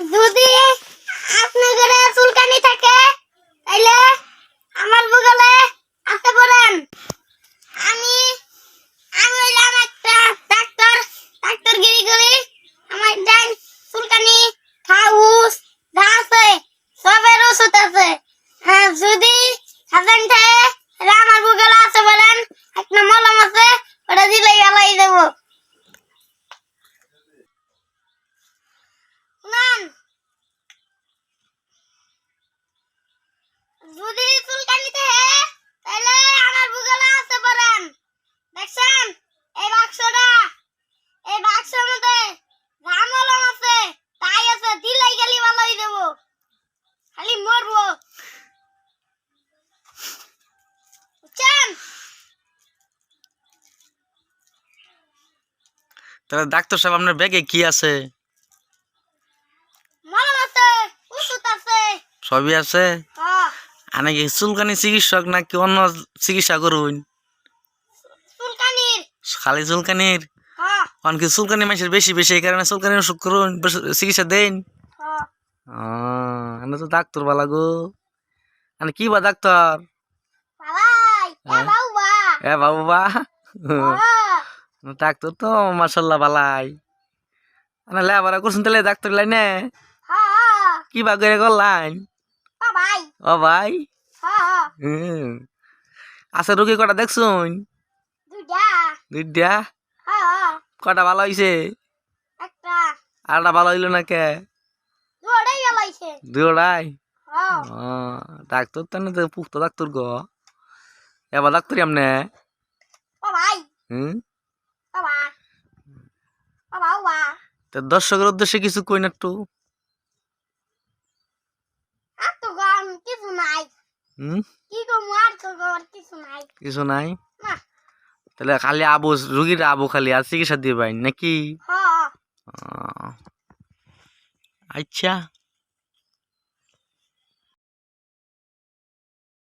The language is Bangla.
যদি আপনার ঘরে চুলকানি থাকে, তাইলে আমার বগলে আসতে পারেন আমি আমি হইলাম একটা ডাক্তার। ডাক্তার গিরি করি আমার ডান চুলকানি খাউস যা আছে, সবের ওষুধ আছে। হ্যাঁ যদি হাজান থাকে আমার বগলে আসতে পারেন একটা মলম আছে, ওটা দিলেই ভালোই দেবো। যদি চুলকানিতে তাহলে আমার বুগলে আসতে পারেন। দেখছেন? এই বাক্সটা এই বাক্সের মধ্যে রামলম আছে তাই আছে দিলাই গেলি ভালোই দেব খালি মরবো। বুঝছেন? তাহলে ডাক্তার সাহেব আপনার ব্যাগে কি আছে? মলম আছে ওষুধ আছে। সবই আছে? হ্যাঁ আনে কি চুলকানি চিকিৎসক নাকি অন্য চিকিৎসা করুন খালি চুলকানির? হ্যাঁ। অন কি চুলকানি মানুষের বেশি বেশি এই কারণে চুলকানি ওষুধ করুন চিকিৎসা দেন। হ্যাঁ। আনে তো ডাক্তার বালা গো। আনে কি বা ডাক্তার? বাবাই হ্যাঁ? বাবা বা এ হ্যাঁ। ডাক্তার তো মার্শাল্লাহ বালাই। আনে লেবারা করছেন তাহলে ডাক্তার লাইনে? হ্যাঁ। কি বা করে করলাইন ও ভাই। হ্যাঁ হুম। আচ্ছা রুগী কটা দেখছুন? দুইটা। হ্যাঁ কটা ভালো হয়েছে আরটা ভালো হইল না কে? দৌড়ে গেলাইছে দুটাই হ্যাঁ। ও ডাক্তার তো না পুক্ত ডাক্তার গো। এবার ডাক্তার এমনে হুম? দর্শকের উদ্দেশ্যে কিছু কই না একটু আর তো গান কিছু নাই হুম? কিছু নাই। তাহলে খালি আবু রুগীর আবু খালি আর চিকিৎসা দিয়ে পাই নাকি আচ্ছা।